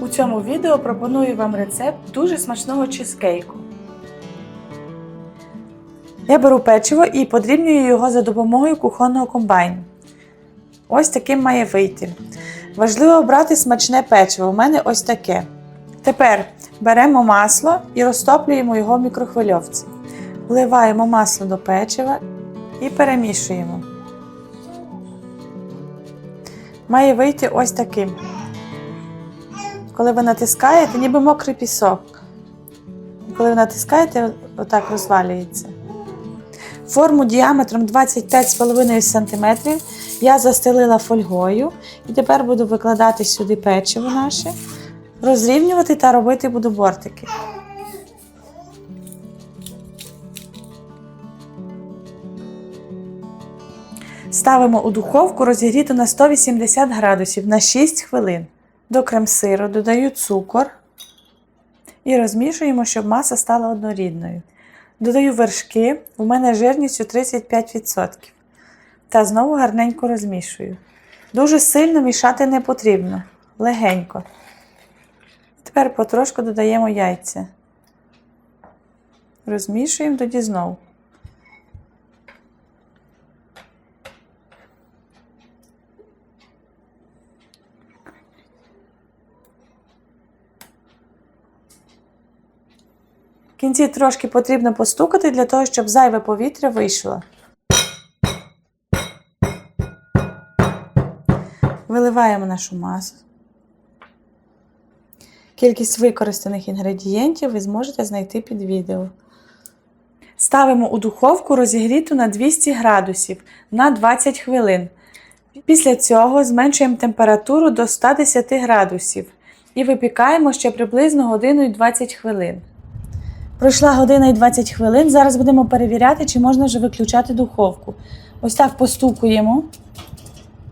У цьому відео пропоную вам рецепт дуже смачного чизкейку. Я беру печиво і подрібнюю його за допомогою кухонного комбайну. Ось таким має вийти. Важливо обрати смачне печиво. У мене ось таке. Тепер беремо масло і розтоплюємо його в мікрохвильовці. Вливаємо масло до печива і перемішуємо. Має вийти ось таким. Коли ви натискаєте, ніби мокрий пісок. Коли ви натискаєте, отак розвалюється. Форму діаметром 25,5 см я застелила фольгою і тепер буду викладати сюди печиво наше, розрівнювати та робити буду бортики. Ставимо у духовку розігріту на 180 градусів на 6 хвилин. До крем-сиру додаю цукор і розмішуємо, щоб маса стала однорідною. Додаю вершки, у мене жирністю 35%. Та знову гарненько розмішую. Дуже сильно мішати не потрібно, легенько. Тепер потрошку додаємо яйця. Розмішуємо тоді знову. В кінці трошки потрібно постукати для того, щоб зайве повітря вийшло. Виливаємо нашу масу. Кількість використаних інгредієнтів ви зможете знайти під відео. Ставимо у духовку розігріту на 200 градусів на 20 хвилин. Після цього зменшуємо температуру до 110 градусів і випікаємо ще приблизно годину і 20 хвилин. Пройшла година і 20 хвилин. Зараз будемо перевіряти, чи можна вже виключати духовку. Ось так постукуємо.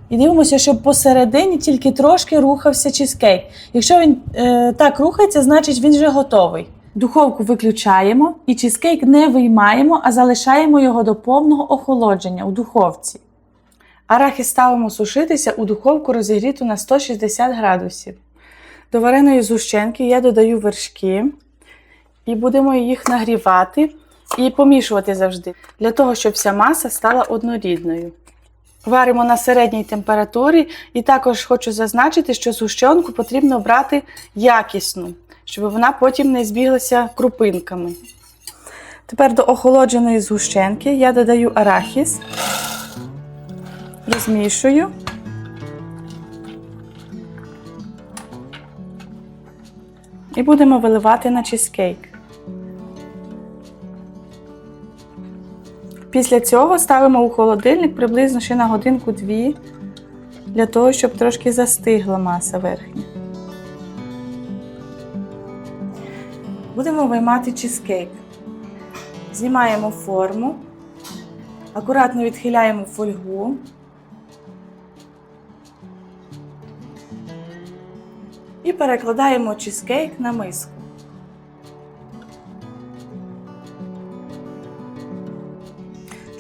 І дивимося, щоб посередині тільки трошки рухався чизкейк. Якщо він е, так рухається, значить він вже готовий. Духовку виключаємо і чизкейк не виймаємо, а залишаємо його до повного охолодження у духовці. Арахи ставимо сушитися у духовку розігріту на 160 градусів. До вареної згущенки я додаю вершки і будемо їх нагрівати і помішувати завжди, для того, щоб вся маса стала однорідною. Варимо на середній температурі, і також хочу зазначити, що згущенку потрібно брати якісну, щоб вона потім не збіглася крупинками. Тепер до охолодженої згущенки я додаю арахіс, розмішую. І будемо виливати на чизкейк. Після цього ставимо у холодильник приблизно ще на годинку-дві, для того, щоб трошки застигла маса верхня. Будемо виймати чизкейк. Знімаємо форму, акуратно відхиляємо фольгу. І перекладаємо чизкейк на миску.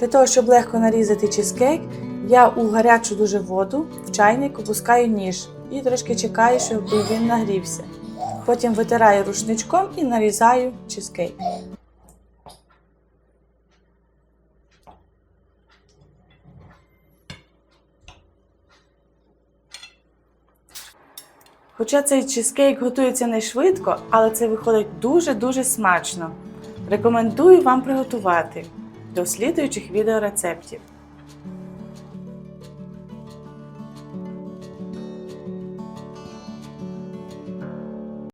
Для того, щоб легко нарізати чизкейк, я у гарячу дуже воду в чайник опускаю ніж і трошки чекаю, щоб він нагрівся. Потім витираю рушничком і нарізаю чизкейк. Хоча цей чизкейк готується не швидко, але це виходить дуже-дуже смачно. Рекомендую вам приготувати до слідуючих відеорецептів.